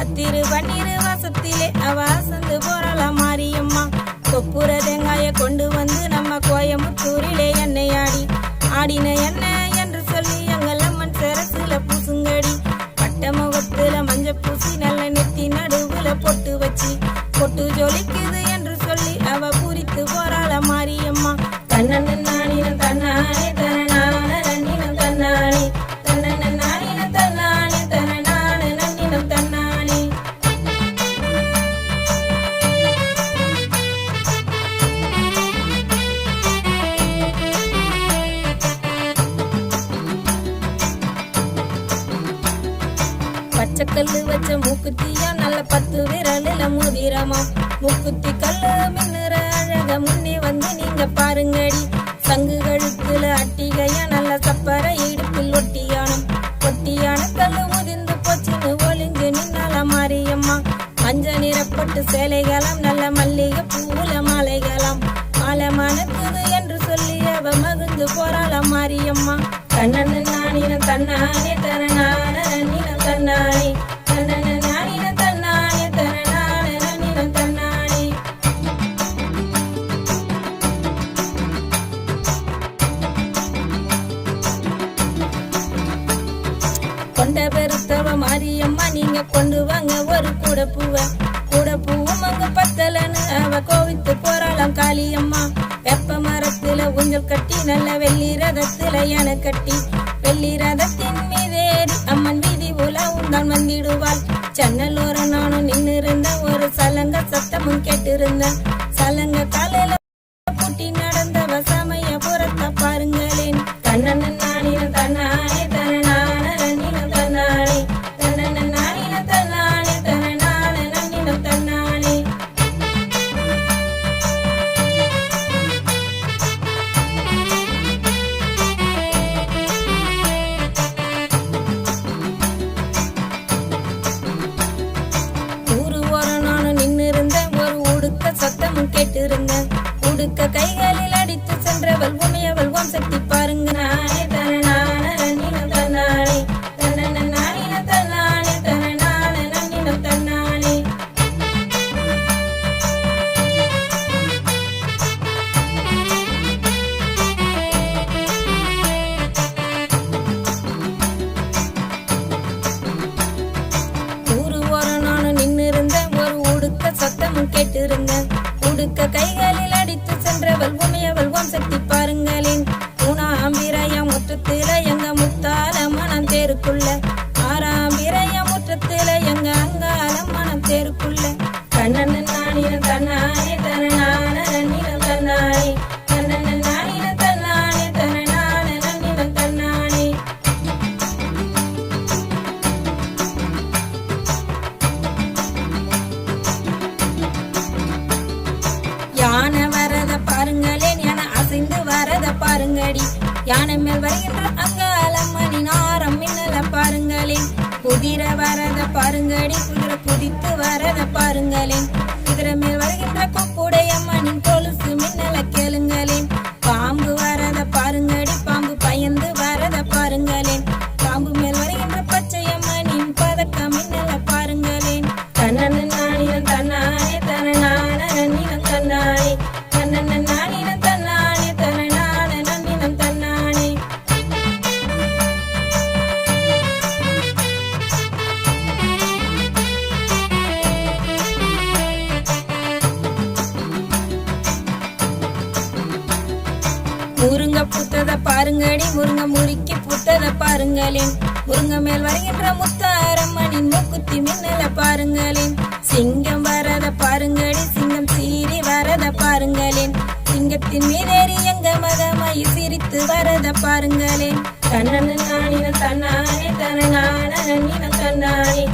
அத்திரு பன்னிரு வாசத்திலே அவ அசந்து மாரியம்மா கொப்புர தேங்காய கொண்டு வந்து நம்ம கோயம்புத்தூரிலே எண்ணெய் ஆடி ஆடின கொட்டு பொட்டு ஜொலிக்குது என்று சொல்லி அவ பூரித்து போறாள மாரியம்மா. தன்னன நானின தன்னானே தனநான நன்னினம் தன்னானே. தன்னன நானின தன்னானே தனநான நன்னினம் தன்னானே. பச்சைக்கல்லு வச்ச மூக்குத்தியா நல்ல பத்து விரலில முதிரமா? முக்குத்தி கல்லு மின்னுற அழக முன்னே வந்து நீங்க பாருங்கடி. சங்கு கழுத்துல அட்டிகையா நல்ல சப்பர இடுப்பில் ஒட்டியானம். ஒட்டியான கல்லு முதிர்ந்து போச்சுன்னு ஒளிஞ்சு நின்னால மாரியம்மா? மஞ்ச நிறப்பட்டு சேலைகளாம் நல்ல மல்லிகை பூல மாலைகளாம். மாலை மணக்குது என்று சொல்லி அவ மகிழ்ந்து போறாள மாரியம்மா? கண்ணன் நானின தன்னானே கொண்டு வாங்க ஒரு கூட பூவ கூட பூவும் அங்க பத்தலன்னு அவ கோவித்து போறாளாம் காளியம்மா. வெப்ப மரத்துல ஊஞ்சல் கட்டி நல்ல வெள்ளி ரதத்துல என கட்டி. வெள்ளி ரதத்தின் மீதேறி அம்மன் வீதி உலாவும் தான் வந்திடுவாள் ஜன்னலோர நானும் நின்னு இருந்த ஒரு சலங்க சத்தமும் கேட்டிருந்தேன். சலங்க காலையில சத்தமும் travel, woman, travel. பாருங்கடி. யானை மேல் வருகின்ற மணி நாரம் மின்னல பாருங்களேன். குதிரை வரத பாருங்கடி குதிரை குதித்து வரத பாருங்களேன். முருங்க பூத்தத பாருங்கடி முருங்க முறுக்கி பூத்தத பாருங்களேன். முருங்க மேல் வருகின்ற முத்தாரம்மனின் மூக்குத்தி மின்னல பாருங்களேன். சிங்கம் வரத பாருங்கடி சிங்கம் சீறி வரத பாருங்களேன். சிங்கத்தின் மீதேறி எங்க மதமாய் சிரித்து வரத பாருங்களேன். கண்ணன் நானின தன்னானே தன நானின தன்னானே.